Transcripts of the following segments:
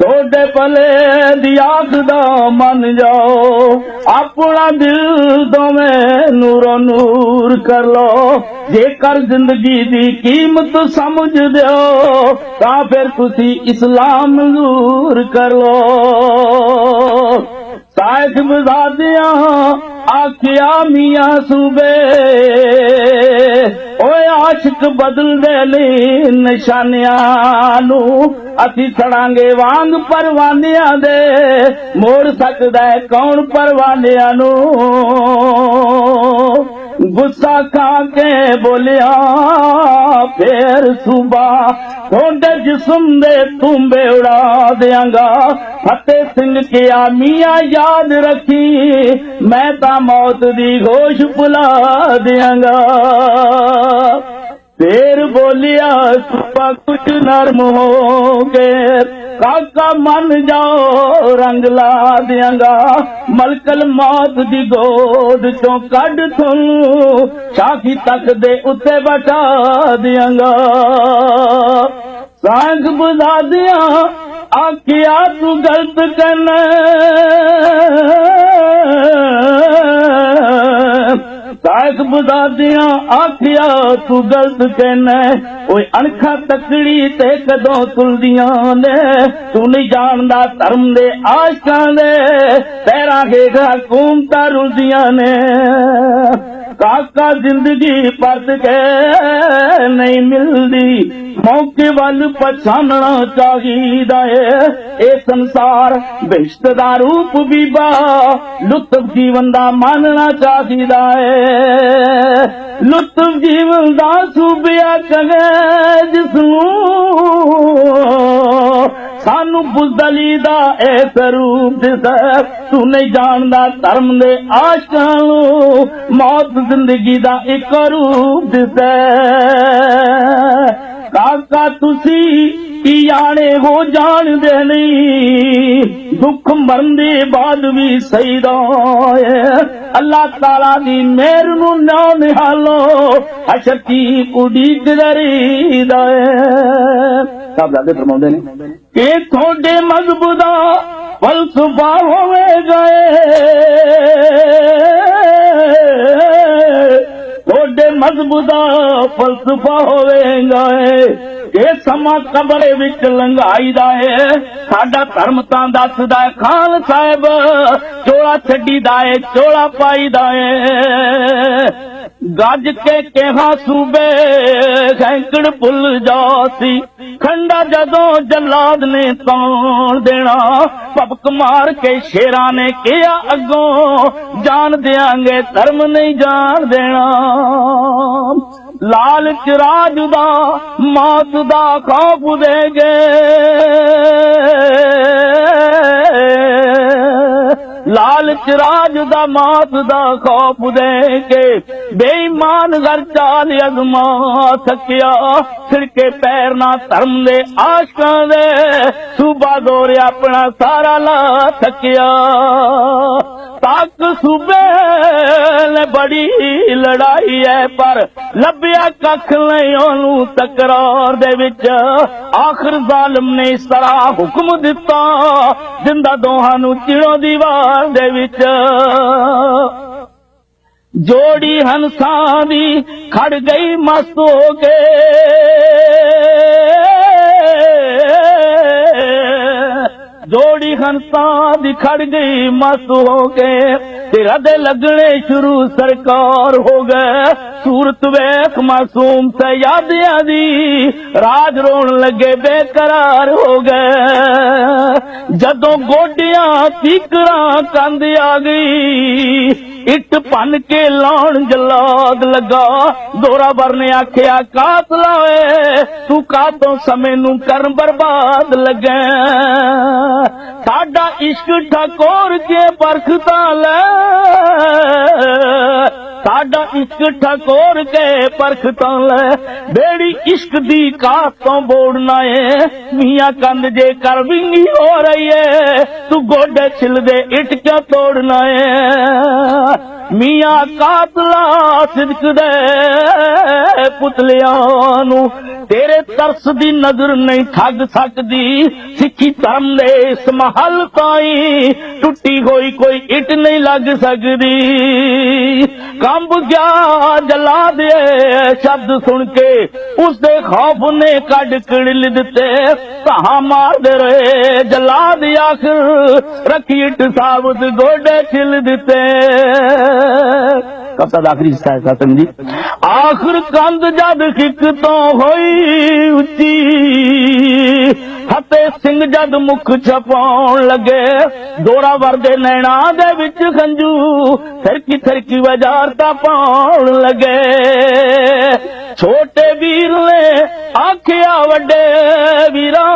ਤੁਹਾਡੇ ਭਲੇ ਦੀ ਆਖ ਦਾ ਮੰਨ ਜਾਓ। ਆਪਣਾ ਦਿਲ ਦੋਵੇਂ ਨੂਰੋ ਨੂਰ ਕਰ ਲੋ ਜੇਕਰ ਜ਼ਿੰਦਗੀ ਦੀ ਕੀਮਤ ਸਮਝ ਦਿਓ, ਤਾਂ ਫਿਰ ਤੁਸੀਂ ਇਸਲਾਮ ਮਨਜ਼ੂਰ ਕਰ ਲੋ ਸਾਹਿਬ ਜ਼ਾਦਿਆਂ ਆਖਿਆ ਮੀਆਂ ਸੂਬੇ, ਓਏ ਆਸ਼ਿਕ ਬਦਲਦੇ ਲਈ ਨਿਸ਼ਾਨਿਆਂ ਨੂੰ ਅਸੀਂ ਛੜਾਂਗੇ ਵਾਂਗ ਪਰਵਾਨਿਆਂ ਦੇ, ਮੋੜ ਸਕਦਾ ਕੌਣ ਪਰਵਾਨਿਆਂ ਨੂੰ? गुस्सा काके बोलिया फिर सुबह थोड़े जिसम दे तुम्बे उड़ा देंगा। फतेह सिंह के आमिया याद रखी मैं ता मौत दी घोष बुला देंगा। फिर बोलिया सुबह कुछ नर्म हो गया काका मन जाओ रंग ला दियांगा मलकल मौत दी गोद चो कड थुन शाखी तक दे उते बटा दियांगा सांग बुझा दिया आखिया तू गलत कन ਕਰਨਾ ਸਾਹਿਬ ਆਖਿਆ, ਤੂੰ ਗਲਤ ਕਹਿਣਾ ਓਏ ਅਣਖਾਂ ਤਕੜੀ ਤੇ ਕਦੋਂ ਤੁਲਦੀਆਂ ਨੇ? ਤੂੰ ਨਹੀਂ ਜਾਣਦਾ ਧਰਮ ਦੇ ਆਸ਼ਕਾਂ ਦੇ। ਤੇਰਾ ਹੇਠ ਹਕੂਮਤਾਂ ਰੁਲਦੀਆਂ ਨੇ। ਕਾਕਾ ਜ਼ਿੰਦਗੀ ਪਰਤ ਕੇ ਨਹੀਂ ਮਿਲਦੀ। ਮੌਕੇ ਵੱਲ ਪਛਾਣਨਾ ਚਾਹੀਦਾ ਏ। ਇਹ ਸੰਸਾਰ ਬਿਸ਼ਤ ਦਾ ਰੂਪ ਵੀ ਬਾ ਲੁਤਫ ਜੀਵਨ ਦਾ ਮਾਨਣਾ ਚਾਹੀਦਾ ਏ। ਲੁਤਫ ਜੀਵਨ ਦਾ ਸੂਬਿਆ ਕਗੇ ਜਿਸ ਨੂੰ ਸਾਨੂੰ ਬੁਜ਼ਦਲੀ ਦਾ ਇਹ ਸਰੂਪ ਦਿਸੈ। ਤੂੰ ਨਹੀਂ ਜਾਣਦਾ ਧਰਮ ਦੇ ਆਸ਼ਕਾਂ ਨੂੰ। ਮੌਤ ਜ਼ਿੰਦਗੀ ਦਾ ਇੱਕ ਰੂਪ ਦਿਸੈ। ਕਾਕਾ ਤੁਸੀਂ ਕੀ ਆਣੇ ਹੋ ਜਾਣਦੇ ਨਹੀਂ। ਦੁੱਖ ਮਰਨ ਦੇ ਬਾਅਦ ਵੀ ਸਹੀਦਾ ਏ। ਅੱਲਾਹ ਤਾਲਾ ਦੀ ਮਿਹਰ ਨੂੰ ਨਾ ਨਿਹਾਲੋ, ਅਸ਼ਰ ਕੀ ਕੁੜੀ ਗਜ਼ਰੀਦਾ ਏ। ਸਭ ਦਾਦੇ ਫਰਮਾਉਂਦੇ ਨੇ, ਕਿ ਤੁਹਾਡੇ ਮਜ਼ਹਬ ਦਾ ਫਲਸਫਾ ਹੋਵੇਗਾ ਏ। ਤੁਹਾਡੇ ਮਜ਼ਹਬ ਦਾ ਫਲਸਫਾ ਹੋਵੇਗਾ ਏ। ਇਹ ਸਮਾਂ ਕਬਰੇ ਵਿੱਚ ਲੰਘਾਈਦਾ ਏ। ਸਾਡਾ ਧਰਮ ਤਾਂ ਦੱਸਦਾ ਏ, ਖਾਨ ਸਾਹਿਬ, ਚੋਲਾ ਛੱਡੀ ਦਾ ਏ, ਚੋਲਾ ਪਾਈਦਾ ਏ। ਗੱਜ ਕੇ ਕਿਹਾ ਸੂਬੇ, ਸੈਂਕੜ ਭੁੱਲ ਜਾਸੀ ਖੰਡਾ ਜਦੋਂ ਜਲਾਦ ਨੇ ਤੌਣ ਦੇਣਾ? ਪਬਕ ਮਾਰ ਕੇ ਸ਼ੇਰਾਂ ਨੇ ਕਿਹਾ ਅੱਗੋਂ, ਜਾਣ ਦਿਆਂਗੇ, ਧਰਮ ਨਹੀਂ ਜਾਣ ਦੇਣਾ। ਲਾਲਚ ਰਾਜ ਦਾ ਮੌਤ ਦਾ ਖੌਫ ਦੇਗੇ ਲਾਲਚ ਰਾਜ ਦਾ ਮੌਤ ਦਾ ਖੌਫ ਦੇ ਕੇ ਬੇਈਮਾਨ ਘਰ ਚਾਲ ਅਜ਼ਮਾ ਸਕਿਆ ਛਿੜਕੇ ਪੈਰ ਨਾ ਧਰਮ ਦੇ ਆਸ਼ਕਾਂ ਦੇ ਸੂਬਾ ਦੌਰ ਆਪਣਾ ਸਾਰਾ ਲਾ ਸਕਿਆ ਤੱਕ ਸੂਬੇ ਨੇ ਬੜੀ ਲੜਾਈ ਹੈ ਪਰ ਲੱਭਿਆ ਕੱਖ ਨਹੀਂ ਉਹਨੂੰ ਤਕਰਾਰ ਦੇ ਵਿੱਚ। ਆਖਰ ਜ਼ਾਲਮ ਨੇ ਇਸ ਤਰ੍ਹਾਂ ਹੁਕਮ ਦਿੱਤਾ, ਜਿੰਦਾ ਦੋਹਾਂ ਨੂੰ ਚਿੜੋ ਦੀਵਾਰ ਦੇ ਵਿੱਚ। ਜੋੜੀ ਹੰਸਾਂ ਦੀ ਖੜ ਗਈ ਮਸਤ ਹੋ ਕੇ। ਜੋੜੀ ਹੰਸਾਂ ਦੀ ਖੜ ਗਈ ਮਸਤ ਹੋ ਗਏ। ਤੇਰਾ ਦੇ ਲੱਗਣੇ ਸ਼ੁਰੂ ਸਰਕਾਰ ਹੋ ਗਏ। ਸੂਰਤ ਵੇਖ ਮਾਸੂਮ ਸਯਾਦਿਆਂ ਦੀ, ਰਾਜ ਰੋਣ ਲੱਗੇ ਬੇਕਰਾਰ ਹੋ ਗਏ। ਜਦੋਂ ਗੋਡਿਆਂ ਫੀਕਰਾਂ ਕੰਦ ਆ ਗਈ ਇੱਟ ਭੰਨ ਕੇ ਲਾਉਣ ਜਲਾਦ ਲਗਾ। ਦੋਰਾ ਬਰ ਨੇ ਆਖਿਆ, ਕਾਤਲਾ ਓਏ ਤੂੰ ਕਾਤੋਂ ਸਮੇਂ ਨੂੰ ਕਰਨ ਬਰਬਾਦ ਲੱਗਾ ਸਾਡਾ ਇਸ਼ਕ ਠਕੋਰ ਕੇ ਬਰਖਦਾ ਲੈ ਸਾਡਾ ਇਸ਼ਕ ਠਕੋਰ ਕੇ ਪਰਖ ਤਾਂ ਲੈ। ਬੇੜੀ ਇਸ਼ਕ ਦੀ ਕਾਤ ਤੋਂ ਬੋੜਨਾ ਏ। ਮੀਆਂ ਕੰਦ ਜੇ ਕਰ ਹੋ ਰਹੀ ਏ। ਤੂੰ ਗੋਡੇ ਛਿਲਦੇ ਇੱਟ ਕਿਉਂ ਤੋੜਨਾ ਏ? ਮੀਆਂ ਕਾਤਲਾ ਸਿਦਕ ਦੇ ਪੁਤਲਿਆਂ ਨੂੰ ਤੇਰੇ ਤਰਸ ਦੀ ਨਜ਼ਰ ਨਹੀਂ ਠੱਗ ਸਕਦੀ। ਸਿੱਖੀ ਧਰਮ ਦੇ ਇਸ ਮਹਲ ਤਾਈ ਟੁੱਟੀ ਹੋਈ ਕੋਈ ਇੱਟ ਨਹੀਂ ਲੱਗ ਸਕਦੀ। ਕੰਬ ਗਿਆ ਜਲਾ ਦੇ ਸ਼ਬਦ ਸੁਣ ਕੇ ਉਸ ਦੇ ਖੌਫ ਨੇ ਕੱਢ ਕਿੜਲ ਦਿੱਤੇ। ਕਹਾ ਮਾਰਦੇ ਰਹੇ, ਜਲਾ ਦੀ ਆਖਰ, ਰੱਖੀ ਸਾਬਤ ਗੋਡੇ ਛਿਲ ਦਿੱਤੇ। ਕਬਤਾ ਦਾ ਆਖਰੀ ਹਿੱਸਾ ਹੈ ਸਾਤਨ ਜੀ? ਆਖਰ ਕੰਧ ਜਦ ਖਿੱਕ ਤੋਂ ਹੋਈ ਉੱਚੀ ਫਤਿਹ ਸਿੰਘ ਜਦ ਮੁਖ ਛਪਾਉਣ ਲੱਗੇ। ਦੋਰਾ ਵਰਦੇ ਨੈਣਾ ਦੇ ਵਿੱਚ ਖੰਜੂ ਥਰਕੀ ਥਰਕੀ ਬਾਜ਼ਾਰ ਪਾਉਣ ਲੱਗੇ। ਛੋਟੇ ਵੀਰ ਨੇ ਆਖਿਆ, ਵੱਡੇ ਵੀਰਾਂ,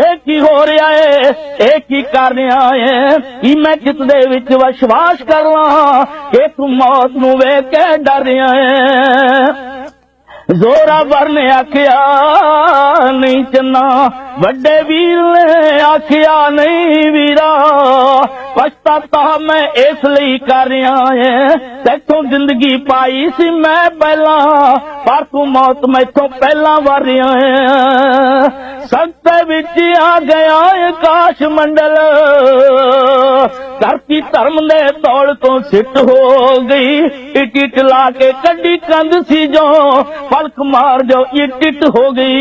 ਇਹ ਕੀ ਹੋ ਰਿਹਾ ਏ? ਇਹ ਕੀ ਕਰ ਰਿਹਾ ਏ ਕੀ ਮੈਂ ਕਿਸ ਦੇ ਵਿੱਚ ਵਿਸ਼ਵਾਸ ਕਰਾਂ? ਕਿ ਤੂੰ ਮੌਤ ਨੂੰ ਵੇਖ ਕੇ ਡਰ ਰਿਹਾ ਏ? ਜ਼ੋਰਾਵਰ ਨੇ ਆਖਿਆ ਨਹੀਂ ਚੰਨਾ ਵੱਡੇ ਵੀਰ ਨੇ ਆਖਿਆ ਨਹੀਂ ਵੀਰਾ ਪਛਤਾਤਾ ਮੈਂ ਇਸ ਲਈ ਕਰ ਰਿਹਾ ਏ ਤੈਥੋਂ ਜ਼ਿੰਦਗੀ ਪਾਈ ਸੀ ਮੈਂ ਪਹਿਲਾਂ, ਪਰ ਤੂੰ ਮੌਤ ਮੈਥੋਂ ਪਹਿਲਾਂ ਵਰ ਰਿਹਾ ਏ ਸੰਤੇ ਵਿੱਚ ਆ ਗਿਆ ਏ ਕਾਸ਼ ਮੰਡਲ, ਧਰਤੀ ਧਰਮ ਦੇ ਤੌੜ ਤੋਂ ਸਿੱਟ ਹੋ ਗਈ। ਇਟ ਇਟ ਲਾ ਕੇ ਕੱਢੀ ਕੰਧ ਸੀ ਜੋ, ਪਲਕ ਮਾਰ ਜੋ ਇਟ ਇਟ ਹੋ ਗਈ।